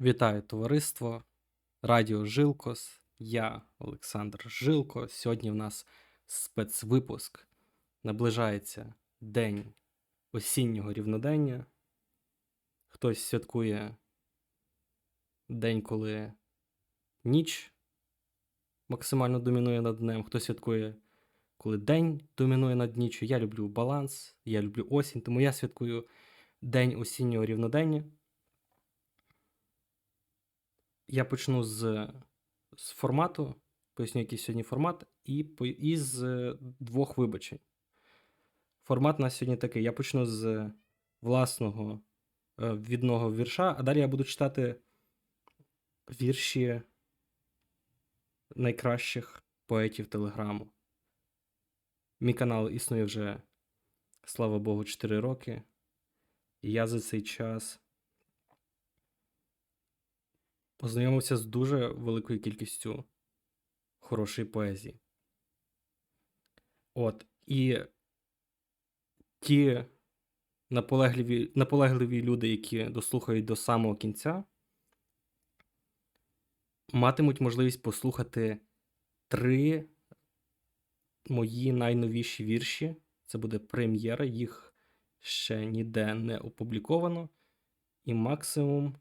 Вітаю товариство. Радіо Жилкос. Я Олександр Жилко. Сьогодні в нас спецвипуск. Наближається день осіннього рівнодення. Хтось святкує день, коли ніч максимально домінує над днем, хтось святкує, коли день домінує над ніччю. Я люблю баланс, я люблю осінь, тому я святкую день осіннього рівнодення. Я почну з, з формату, поясню, який сьогодні формат, і по- із е, двох вибачень. Формат у нас сьогодні такий. Я почну з власного е, відного вірша, а далі я буду читати вірші найкращих поетів Телеграму. Мій канал існує вже, слава Богу, 4 роки. Я за цей час познайомився з дуже великою кількістю хорошої поезії. От, і ті наполегливі, наполегливі люди, які дослухають до самого кінця, матимуть можливість послухати три мої найновіші вірші. Це буде прем'єра, їх ще ніде не опубліковано, і максимум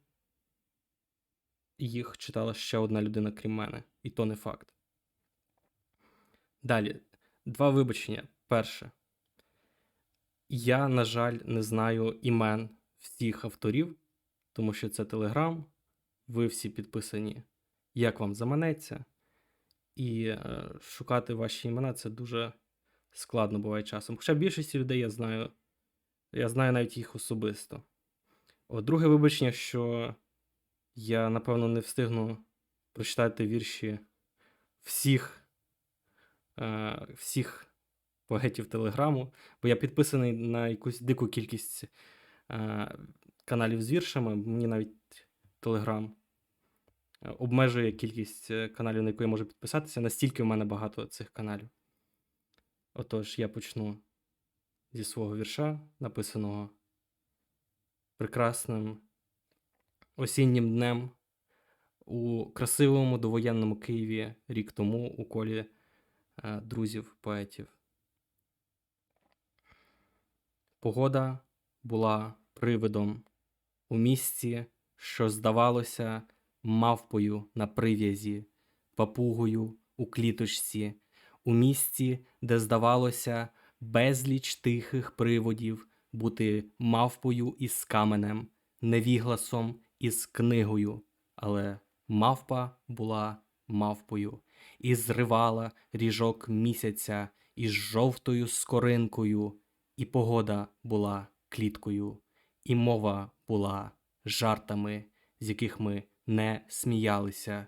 їх читала ще одна людина, крім мене, і то не факт. Далі, два вибачення. Перше. Я, на жаль, не знаю імен всіх авторів, тому що це Телеграм. Ви всі підписані, як вам заманеться. І е, шукати ваші імена це дуже складно буває часом. Хоча більшості людей я знаю, я знаю навіть їх особисто. От друге вибачення, що я, напевно, не встигну прочитати вірші всіх, е, всіх поетів Телеграму, бо я підписаний на якусь дику кількість е, каналів з віршами. Мені навіть Телеграм е, обмежує кількість е, каналів, на яку я можу підписатися. Настільки в мене багато цих каналів. Отож, я почну зі свого вірша, написаного прекрасним осіннім днем у красивому довоєнному Києві рік тому у колі е, друзів поетів. Погода була привидом у місці, що здавалося мавпою на прив'язі, папугою у кліточці, у місці, де здавалося безліч тихих приводів бути мавпою із каменем, невігласом із книгою, але мавпа була мавпою і зривала ріжок місяця із жовтою скоринкою, і погода була кліткою, і мова була жартами, з яких ми не сміялися,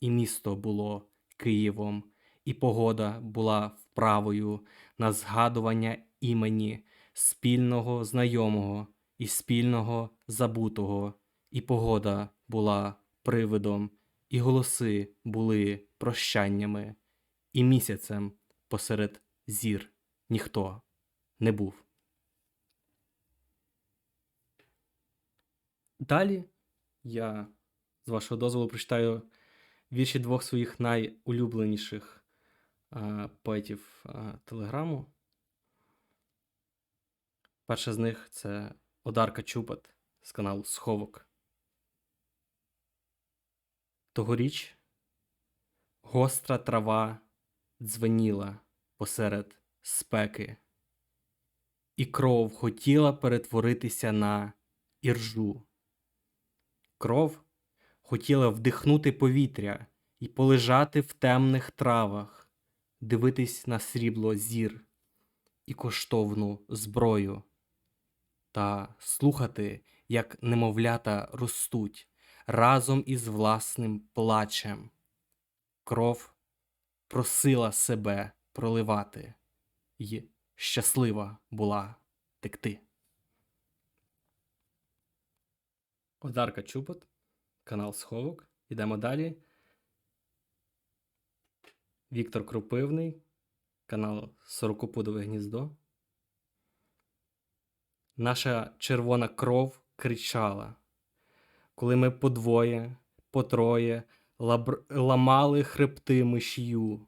і місто було Києвом, і погода була вправою на згадування імені спільного знайомого і спільного забутого, і погода була привидом, і голоси були прощаннями, і місяцем посеред зір ніхто не був. Далі я, з вашого дозволу, прочитаю вірші двох своїх найулюбленіших поетів е, Телеграму. Перша з них це Одарка Чупат з каналу Сховок. Тогоріч гостра трава дзвеніла посеред спеки, і кров хотіла перетворитися на іржу. Кров хотіла вдихнути повітря і полежати в темних травах, дивитись на срібло зір і коштовну зброю, та слухати, як немовлята ростуть разом із власним плачем. Кров просила себе проливати, й щаслива була текти. Одарка Чупот, канал Сховок. Ідемо далі. Віктор Кропивний, канал Сорокопудове гніздо. Наша червона кров кричала, коли ми подвоє, потроє лабр... ламали хребти мишію,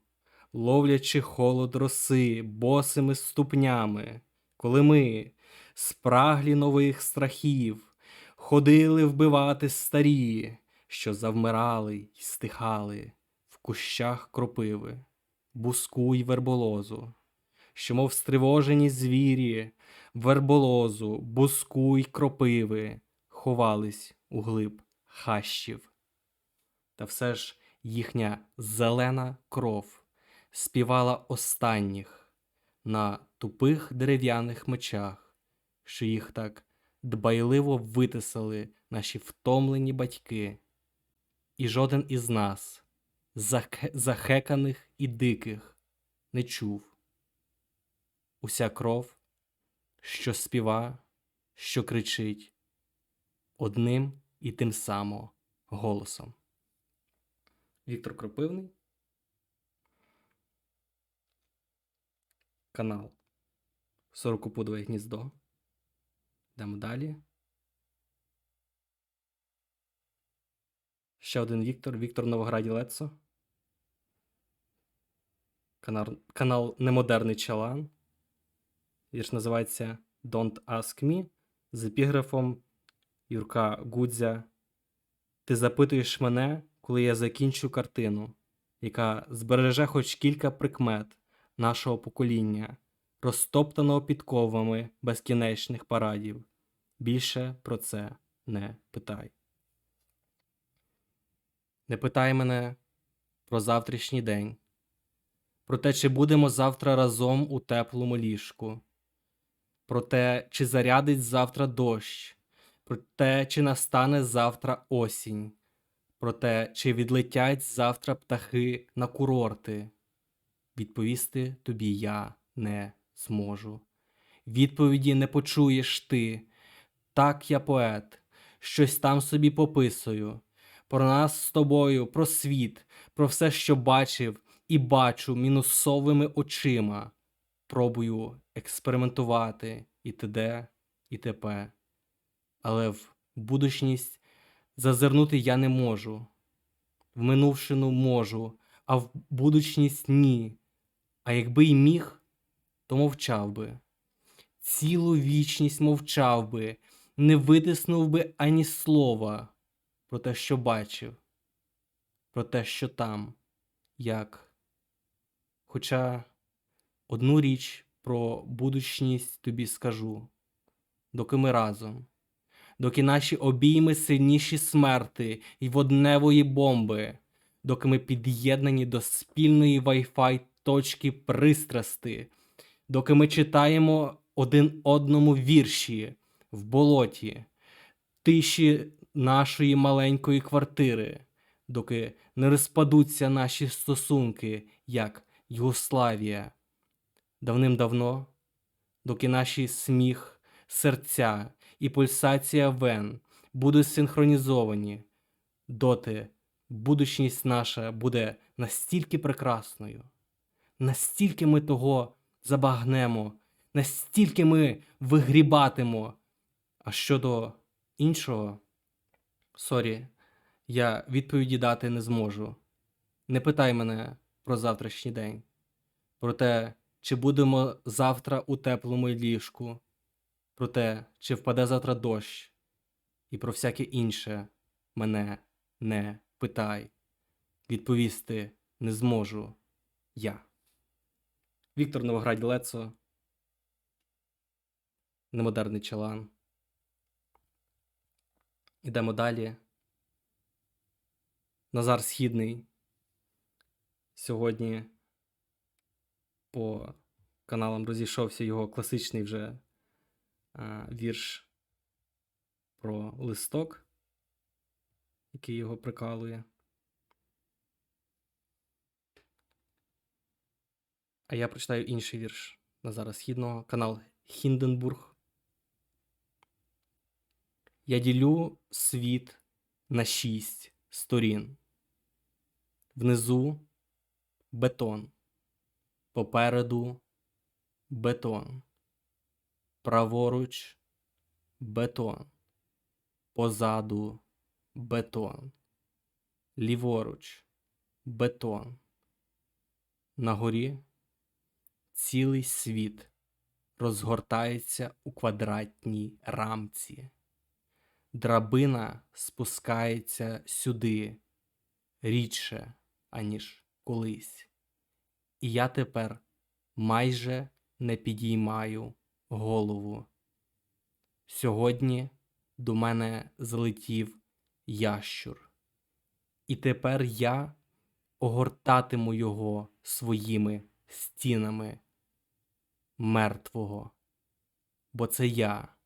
ловлячи холод роси босими ступнями, коли ми, спраглі нових страхів, ходили вбивати старі, що завмирали й стихали кущах кропиви, буску й верболозу, що, мов стривожені звірі, верболозу, буску й кропиви ховались у глиб хащів. Та все ж їхня зелена кров співала останніх на тупих дерев'яних мечах, що їх так дбайливо витисали наші втомлені батьки. І жоден із нас, захе- захеканих і диких, не чув. Уся кров, що співа, що кричить одним і тим само голосом. Віктор Кропивний. Канал Сорокопудове гніздо. Йдемо далі. Ще один Віктор. Віктор Новограді Лецо. Канал, канал Немодерний Чалан. Вірш називається Don't Ask Me з епіграфом Юрка Гудзя. Ти запитуєш мене, коли я закінчу картину, яка збереже хоч кілька прикмет нашого покоління, розтоптаного підковами безкінечних парадів. Більше про це не питай. Не питай мене про завтрашній день, про те, чи будемо завтра разом у теплому ліжку, про те, чи зарядить завтра дощ, про те, чи настане завтра осінь, про те, чи відлетять завтра птахи на курорти. Відповісти тобі я не зможу. Відповіді не почуєш ти. Так я поет, щось там собі пописую. Про нас з тобою, про світ, про все, що бачив і бачу мінусовими очима. Пробую експериментувати і т.д. і т.п. Але в будучність зазирнути я не можу. В минувшину можу, а в будучність ні. А якби й міг, то мовчав би. Цілу вічність мовчав би, не витиснув би ані слова про те, що бачив, про те, що там, як. Хоча одну річ про будучність тобі скажу, доки ми разом, доки наші обійми сильніші смерти і водневої бомби, доки ми під'єднані до спільної Wi-Fi точки пристрасти, доки ми читаємо один одному вірші в болоті, тиші нашої маленької квартири, доки не розпадуться наші стосунки, як Югославія. Давним-давно, доки наші сміх, серця і пульсація вен будуть синхронізовані, доти будучність наша буде настільки прекрасною, настільки ми того забагнемо, настільки ми вигрібатимо. А щодо іншого, сорі, я відповіді дати не зможу. Не питай мене про завтрашній день, про те, чи будемо завтра у теплому ліжку, про те, чи впаде завтра дощ, і про всяке інше мене не питай. Відповісти не зможу я. Віктор Новоград Лецо. Немодерний чалан. Ідемо далі. Назар Східний. Сьогодні по каналам розійшовся його класичний вже а, вірш про листок, який його прикалує. А я прочитаю інший вірш Назара Східного, канал Хінденбург. Я ділю світ на шість сторін. Внизу бетон. Попереду бетон. Праворуч бетон. позаду бетон. Ліворуч бетон. На горі цілий світ розгортається у квадратній рамці. Драбина спускається сюди рідше, аніж колись. І я тепер майже не підіймаю голову. Сьогодні до мене залетів ящур, і тепер я огортатиму його своїми стінами мертвого, бо це я,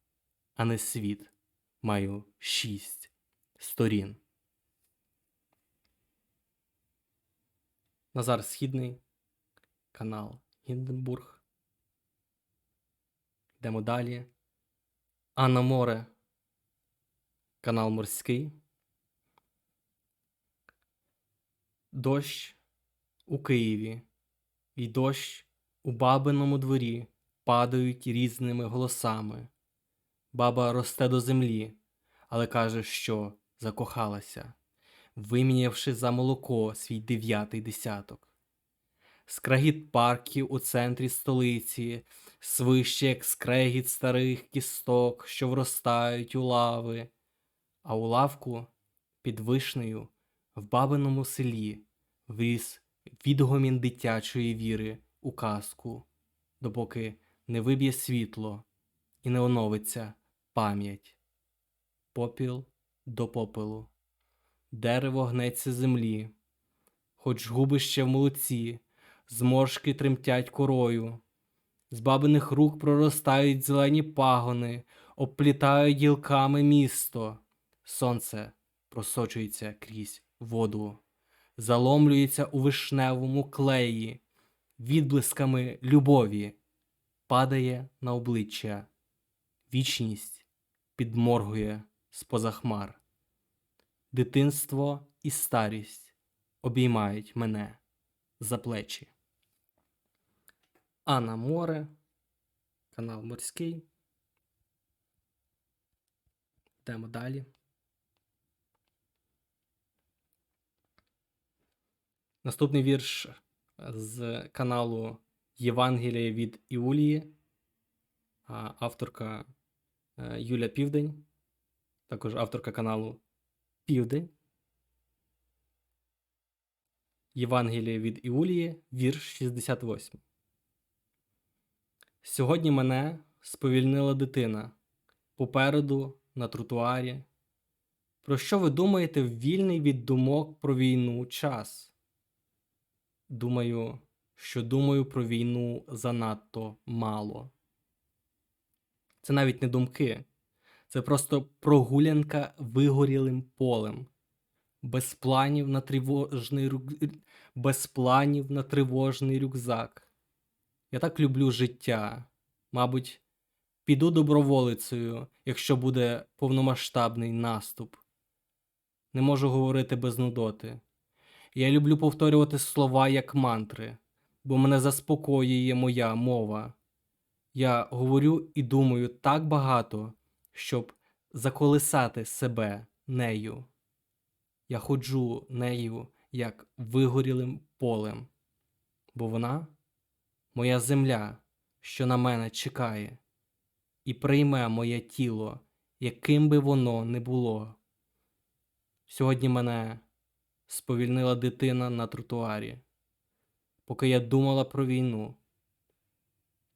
а не світ, маю шість сторін. Назар Східний, канал Гінденбург. Йдемо далі. Анна Море, канал Морський. Дощ у Києві і дощ у бабиному дворі падають різними голосами. Баба росте до землі, але каже, що закохалася, вимінявши за молоко свій дев'ятий десяток. Скрегіт парків у центрі столиці, свище як скрегіт старих кісток, що вростають у лави, а у лавку під вишнею в бабиному селі вріс відгомін дитячої віри у казку, допоки не виб'є світло і не оновиться пам'ять. Попіл до попелу, дерево гнеться землі, хоч губи ще в молоці, зморшки тремтять корою, з бабиних рук проростають зелені пагони, обплітають гілками місто, сонце просочується крізь воду, заломлюється у вишневому клеї, відблисками любові, падає на обличчя, вічність підморгує з-поза хмар. Дитинство і старість обіймають мене за плечі. А на море, канал Морський. Йдемо далі. Наступний вірш з каналу Євангеліє від Іулії, авторка е, Юля Південь, також авторка каналу Південь. Євангеліє від Іулії, вірш 68. Сьогодні мене сповільнила дитина попереду на тротуарі. Про що ви думаєте в вільний від думок про війну час? Думаю, що думаю про війну занадто мало. Це навіть не думки, це просто прогулянка вигорілим полем, без планів на тривожний рюк... без планів на тривожний рюкзак. Я так люблю життя. Мабуть, піду доброволицею, якщо буде повномасштабний наступ. Не можу говорити без нудоти. Я люблю повторювати слова як мантри, бо мене заспокоює моя мова. Я говорю і думаю так багато, щоб заколисати себе нею. Я ходжу нею як вигорілим полем, бо вона моя земля, що на мене чекає, і прийме моє тіло, яким би воно не було. Сьогодні мене сповільнила дитина на тротуарі, поки я думала про війну.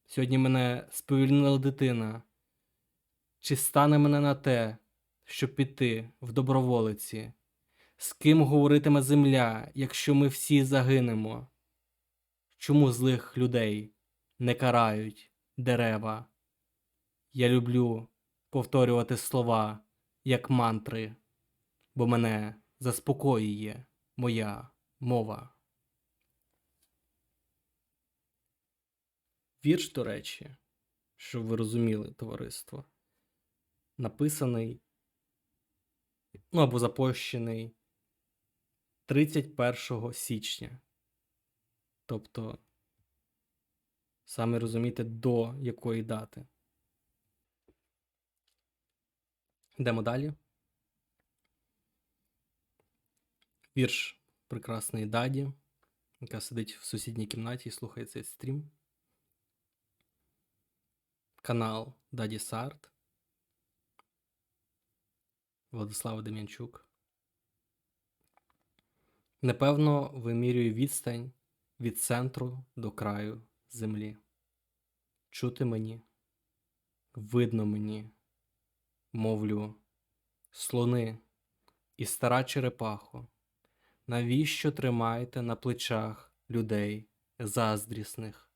Сьогодні мене сповільнила дитина. Чи стане мене на те, щоб піти в доброволиці? З ким говоритиме земля, якщо ми всі загинемо? Чому злих людей не карають дерева? Я люблю повторювати слова як мантри, бо мене заспокоює моя мова. Вірш, до речі, щоб ви розуміли, товариство, написаний, ну або запущений 31 січня. Тобто, саме розумієте, до якої дати. Йдемо далі. Вірш прекрасної Даді, яка сидить в сусідній кімнаті і слухає цей стрім. Канал Даді Сарт. Владислав Дем'янчук. Непевно вимірює відстань від центру до краю землі. Чути мені, видно мені, мовлю, слони і стара черепахо, навіщо тримаєте на плечах людей заздрісних?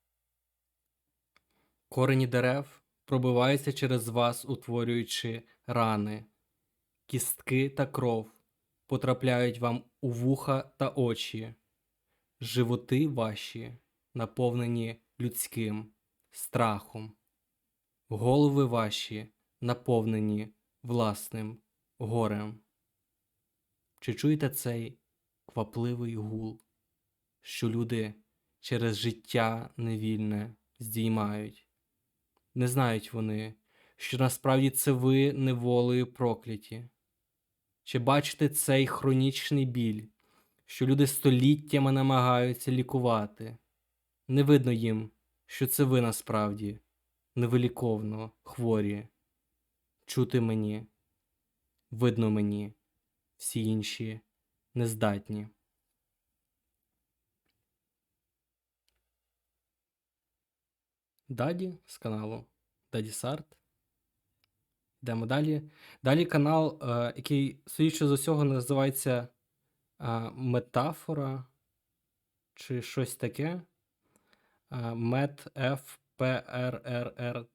Корені дерев пробиваються через вас, утворюючи рани, кістки та кров потрапляють вам у вуха та очі, животи ваші наповнені людським страхом, голови ваші наповнені власним горем. Чи чуєте цей квапливий гул, що люди через життя невільне здіймають? Не знають вони, що насправді це ви неволею прокляті. Чи бачите цей хронічний біль, що люди століттями намагаються лікувати? Не видно їм, що це ви насправді невиліковно хворі. Чути мені, видно мені, всі інші нездатні. Даді з каналу Даді Сарт. Йдемо далі. Далі канал, е, який, судячи з усього, називається е, Метафора чи щось таке. Е, Мет FPRRRT.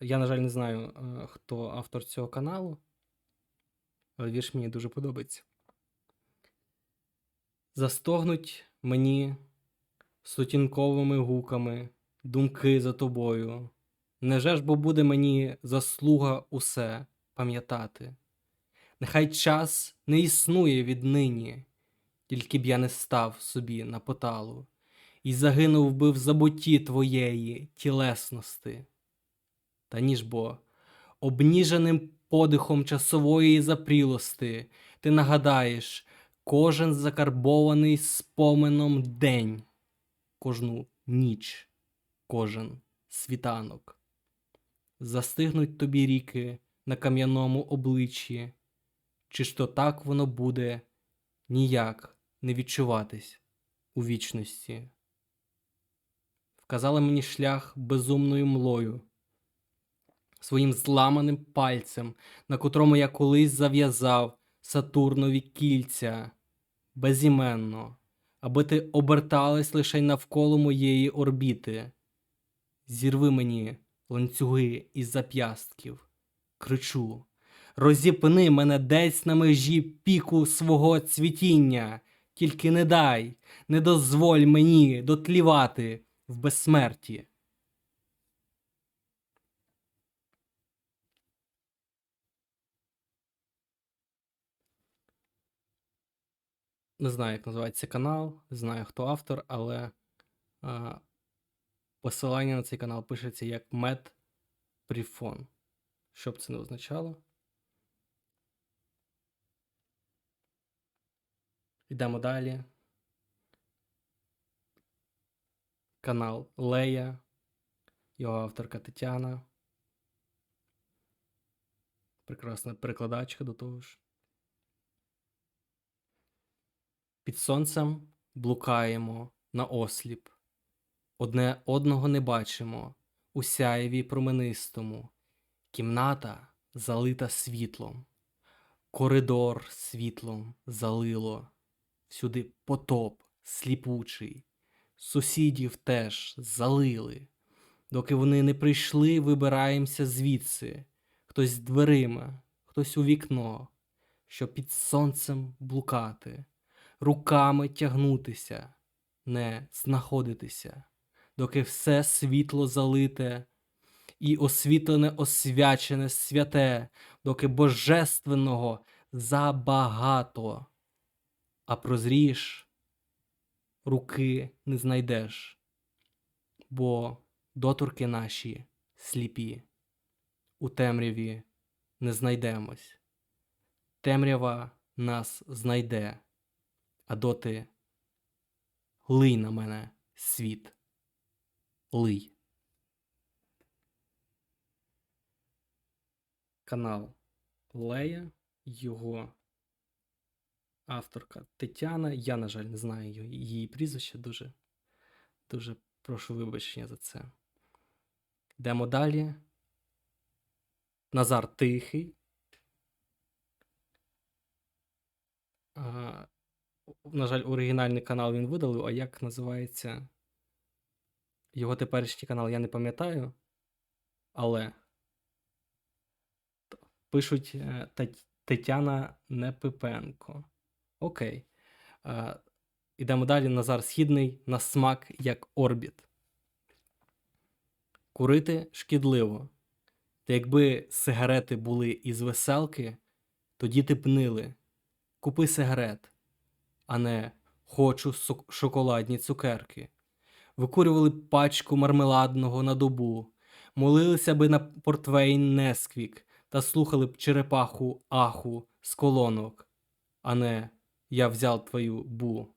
Я, на жаль, не знаю, е, хто автор цього каналу, але вірш мені дуже подобається. Застогнуть мені сутінковими гуками думки за тобою. Неже ж бо буде мені заслуга усе пам'ятати? Нехай час не існує віднині, тільки б я не став собі на поталу, і загинув би в забутті твоєї тілесності. Та ніж бо, обніженим подихом часової запрілости, ти нагадаєш кожен закарбований споменом день, кожну ніч, кожен світанок. Застигнуть тобі ріки на кам'яному обличчі, чи ж то так воно буде ніяк не відчуватись у вічності. Вказала мені шлях безумною млою, своїм зламаним пальцем, на котрому я колись зав'язав Сатурнові кільця безіменно, аби ти оберталась лише навколо моєї орбіти. Зірви мені ланцюги із зап'ястків, кричу, розіпни мене десь на межі піку свого цвітіння, тільки не дай, не дозволь мені дотлівати в безсмерті. Не знаю, як називається канал, знаю, хто автор, але посилання на цей канал пишеться як медпріфон. Що б це не означало. Йдемо далі. Канал Лея, його авторка Тетяна. Прекрасна перекладачка до того ж. Під сонцем блукаємо на осліп. Одне одного не бачимо у сяєві променистому. Кімната залита світлом, коридор світлом залило, всюди потоп сліпучий, сусідів теж залили. Доки вони не прийшли, вибираємося звідси, хтось дверима, хтось у вікно, щоб під сонцем блукати, руками тягнутися, не знаходитися, доки все світло залите і освітлене, освячене святе, доки божественного забагато, а прозрієш, руки не знайдеш, бо доторки наші сліпі, у темряві не знайдемось. Темрява нас знайде А доти лий на мене світ. Лий. Канал Лея, його авторка Тетяна. Я, на жаль, не знаю її, прізвище. Дуже, дуже прошу вибачення за це. Йдемо далі. Назар Тихий. А, на жаль, оригінальний канал він видалив, а як називається його теперішній канал, я не пам'ятаю. Але пишуть е, Тетяна Непипенко. Окей. Ідемо далі. Назар Східний на смак як орбіт. Курити шкідливо. Та якби сигарети були із веселки, тоді ти б нили. Купи сигарет, а не хочу шоколадні цукерки. Викурювали пачку мармеладного на добу, молилися би на портвейн Несквік та слухали б черепаху аху з колонок, а не я взяв твою бу.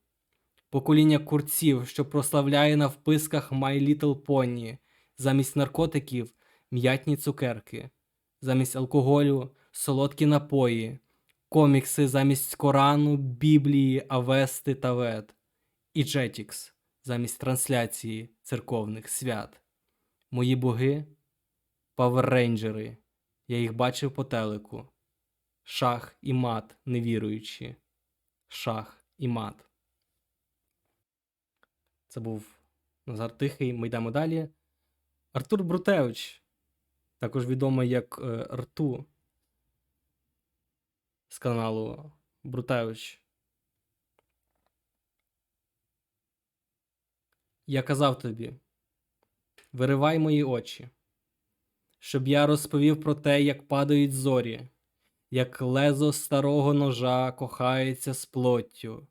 Покоління курців, що прославляє на вписках My Little Pony, замість наркотиків м'ятні цукерки, замість алкоголю солодкі напої, комікси замість Корану, Біблії, Авести та Вед, і Jetix замість трансляції церковних свят. Мої боги паверрейнджери, я їх бачив по телеку. Шах і мат невіруючі. Шах і мат. Це був Назар Тихий. Ми йдемо далі. Артур Брутевич, також відомий як е, Рту з каналу Брутевич. Я казав тобі, виривай мої очі, щоб я розповів про те, як падають зорі, як лезо старого ножа кохається з плоттю,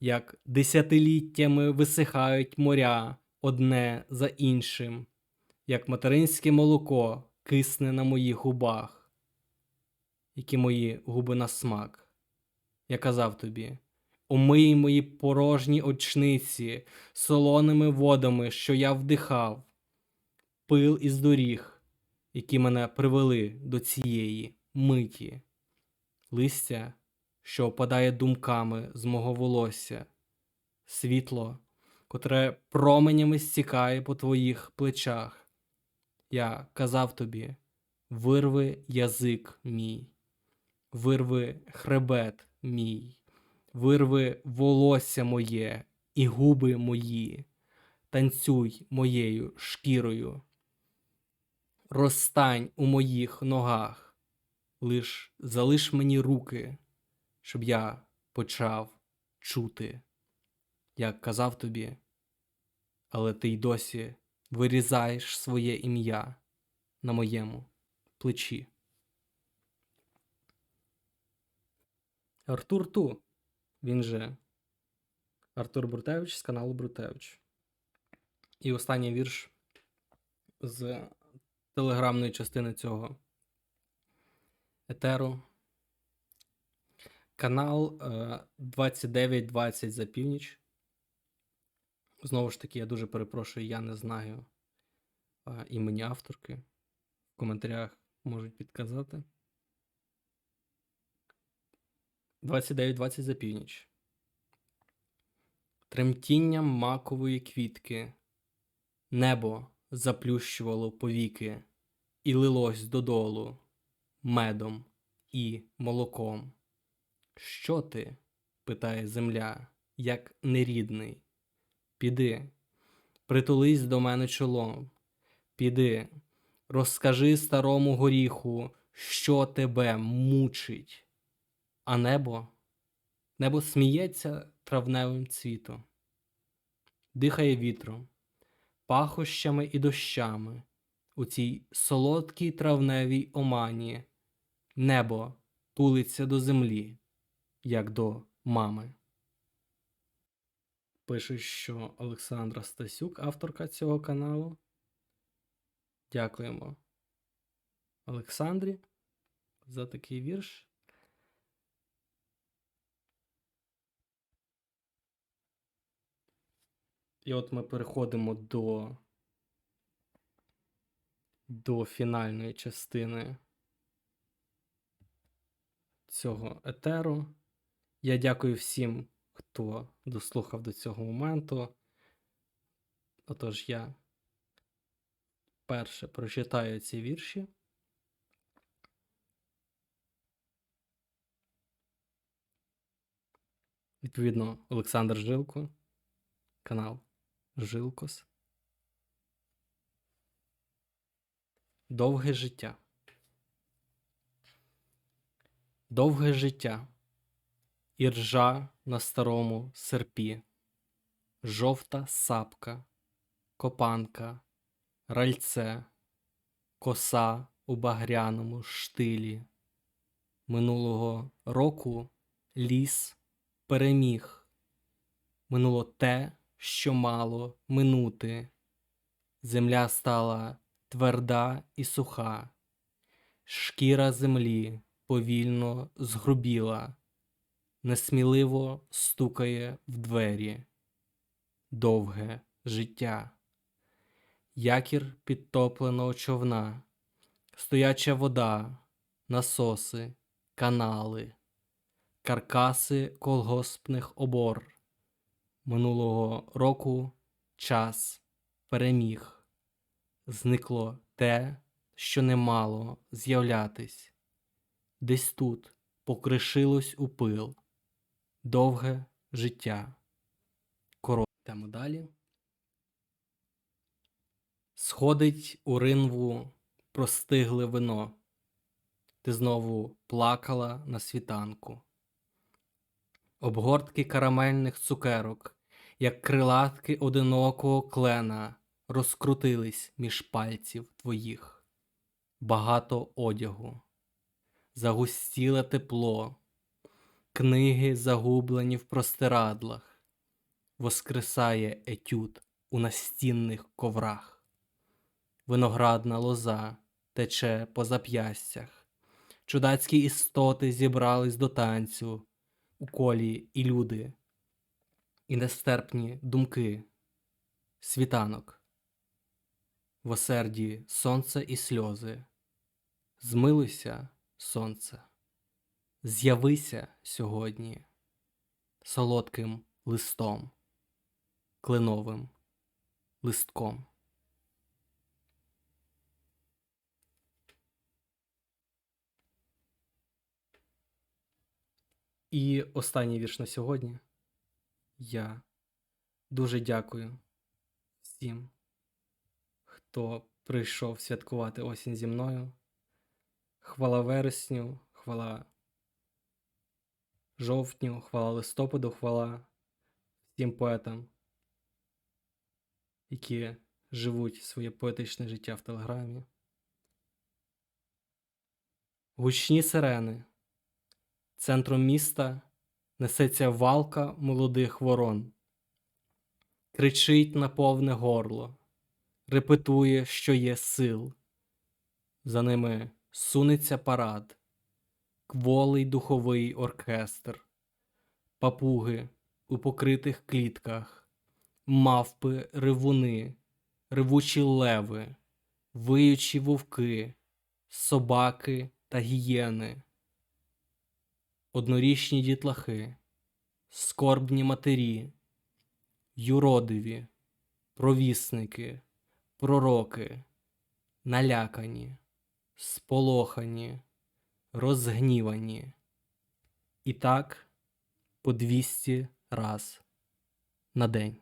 як десятиліттями висихають моря одне за іншим, як материнське молоко кисне на моїх губах, які мої губи на смак. Я казав тобі, омий мої порожні очниці солоними водами, що я вдихав, пил із доріг, які мене привели до цієї миті, листя, що опадає думками з мого волосся, світло, котре променями стікає по твоїх плечах. Я казав тобі, вирви язик мій, вирви хребет мій, вирви волосся моє і губи мої, танцюй моєю шкірою. Розстань у моїх ногах, лиш залиш мені руки, щоб я почав чути, як казав тобі, але ти й досі вирізаєш своє ім'я на моєму плечі. Артур Ту, він же Артур Брутевич з каналу Брутевич. І останній вірш з телеграмної частини цього етеру. Канал е, 2920 за північ. Знову ж таки, я дуже перепрошую, я не знаю е, імені авторки. В коментарях можуть підказати. 2920 за північ. Тремтінням макової квітки. Небо заплющувало повіки і лилось додолу медом і молоком. Що ти? питає земля, як нерідний. Піди, притулись до мене чолом. Піди, розкажи старому горіху, що тебе мучить. А небо, небо сміється травневим цвітом, дихає вітром, пахощами і дощами у цій солодкій травневій омані. Небо тулиться до землі, як до мами. Пише, що Олександра Стасюк, авторка цього каналу. Дякуємо Олександрі за такий вірш. І от ми переходимо до, до фінальної частини цього етеру. Я дякую всім, хто дослухав до цього моменту. Отож, я перше прочитаю ці вірші. Відповідно, Олександр Жилко, канал Жилкос. Довге життя. Довге життя. Іржа на старому серпі, жовта сапка, копанка, ральце, коса у багряному штилі. Минулого року ліс переміг. Минуло те, що мало минути. Земля стала тверда і суха, шкіра землі повільно згрубіла, несміливо стукає в двері. Довге життя. Якір підтопленого човна, стояча вода, насоси, канали, каркаси колгоспних обор. Минулого року час переміг. Зникло те, що не мало з'являтись. Десь тут покришилось у пил. Довге життя. Коротко. Далі. Сходить у ринву простигле вино. Ти знову плакала на світанку. Обгортки карамельних цукерок, як крилатки одинокого клена, розкрутились між пальців твоїх. Багато одягу, загустіле тепло, книги загублені в простирадлах, воскресає етюд у настінних коврах, виноградна лоза тече по зап'ястях, чудацькі істоти зібрались до танцю. У колі і люди, і нестерпні думки, світанок в осерді сонце і сльози. Змилуйся, сонце, з'явися сьогодні солодким листом, кленовим листком. І останній вірш на сьогодні. Я дуже дякую всім хто прийшов святкувати осінь зі мною. Хвала вересню, хвала жовтню, хвала листопаду, хвала всім поетам, які живуть своє поетичне життя в Телеграмі. Гучні сирени. Центром міста несеться валка молодих ворон, кричить на повне горло. Репетує, що є сил. За ними сунеться парад, кволий духовий оркестр, папуги у покритих клітках, мавпи ревуни, ревучі леви, виючі вовки, собаки та гієни, однорічні дітлахи, скорбні матері, юродиві, провісники пророки, налякані, сполохані, розгнівані. І так по 200 раз на день.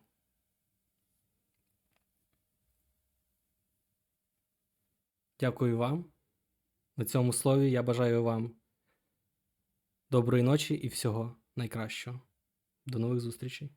Дякую вам. На цьому слові я бажаю вам доброї ночі і всього найкращого. До нових зустрічей!